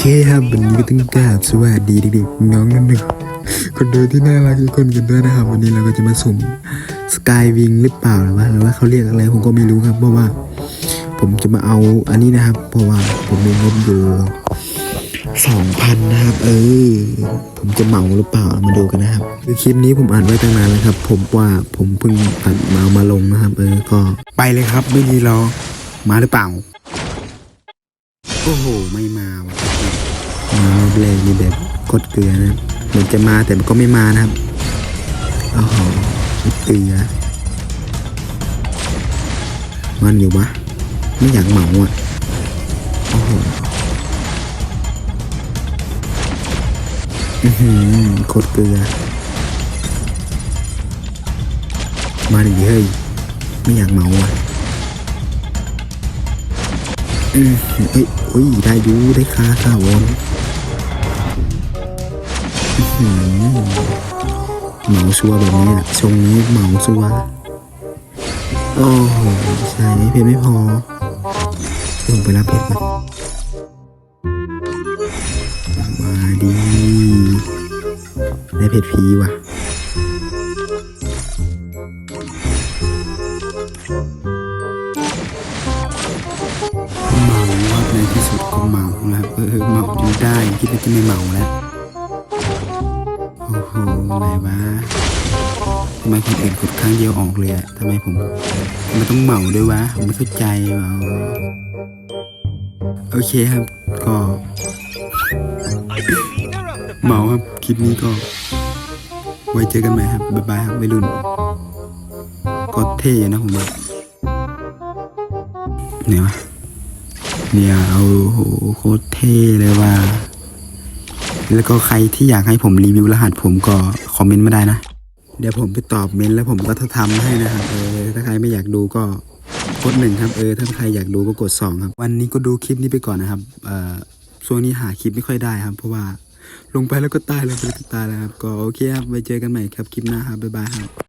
เคครับวันนี้ก็ต้องกราบสวัสดีเด็กๆน้องนั่นหนึ่งคนดูที่น่ารักทุกคนกันด้วยนะครับ วันนี้เราก็จะมาสุ่มสกายวิงหรือเปล่าหรือว่าหรือว่าเขาเรียกอะไรผมก็ไม่รู้ครับ เพราะว่า ผมจะมาเอาอันนี้นะครับ เพราะว่าผมมีงบอยู่สองพันนะครับ เออผมจะเหมาหรือเปล่ามาดูกันนะครับคือคลิปนี้ผมอ่านไว้ตั้งนานแล้วครับ ผมว่าผมเพิ่งตัดมาเอามาลงนะครับ เออก็ไปเลยครับไม่รีรอมาหรือเปล่า อ้โห ไม่มาว่ะมารอบแรกนี่แบบกดเกลือนะเหมือนจะมาแต่มันก็ไม่มานะครับโอ้โหเกลือมันอยู่วะไม่อยากเหมาอะโอ้โหอือหือโคตรเกลือ มาดิเฮ้ย ไม่อยากเหมาอะ อืมเอ้ยอุ้ยได้ยูได้ค่าค่าวอนหือเหมาชัวแบบนี้แหละทรงนี้เหมาชัวโอ้โหใช่เพชรไม่พอลงไปรับเพชรมามาดีได้เพชรพีว่ะ ในที่สุดก็เมาแล้วเออเมาจนได้คิดว่าจะไม่เมาแล้วโอ้โหอะไรวะทำไมคนอื่นกดครั้งเดียวออกเลยอะทำไมผมทำไมต้องเมาด้วยวะผมไม่เข้าใจวะโอเคครับ ก็เมาครับคลิปนี้ก็ ไว้เจอกันใหม่ครับบ๊ายบายครับวัยรุ่นก็เท่นะผมว่าไหนวะ เนี่ยเอาโหโคตรเท่เลยว่า แล้วก็ใครที่อยากให้ผมรีวิวรหัสผมก็คอมเมนต์มาได้นะ เดี๋ยวผมไปตอบเมนต์แล้วผมก็ทำให้นะครับเออถ้าใครไม่อยากดูก็กดหนึ่งครับเออถ้าใครอยากดูก็กดสองครับ วันนี้ก็ดูคลิปนี้ไปก่อนนะครับเอ่อช่วงนี้หาคลิปไม่ค่อยได้ครับ เพราะว่าลงไปแล้วก็ตายลงไปแล้วก็ตายแล้วครับ ก็โอเคครับไว้เจอกันใหม่ครับคลิปหน้าครับบ๊ายบายครับ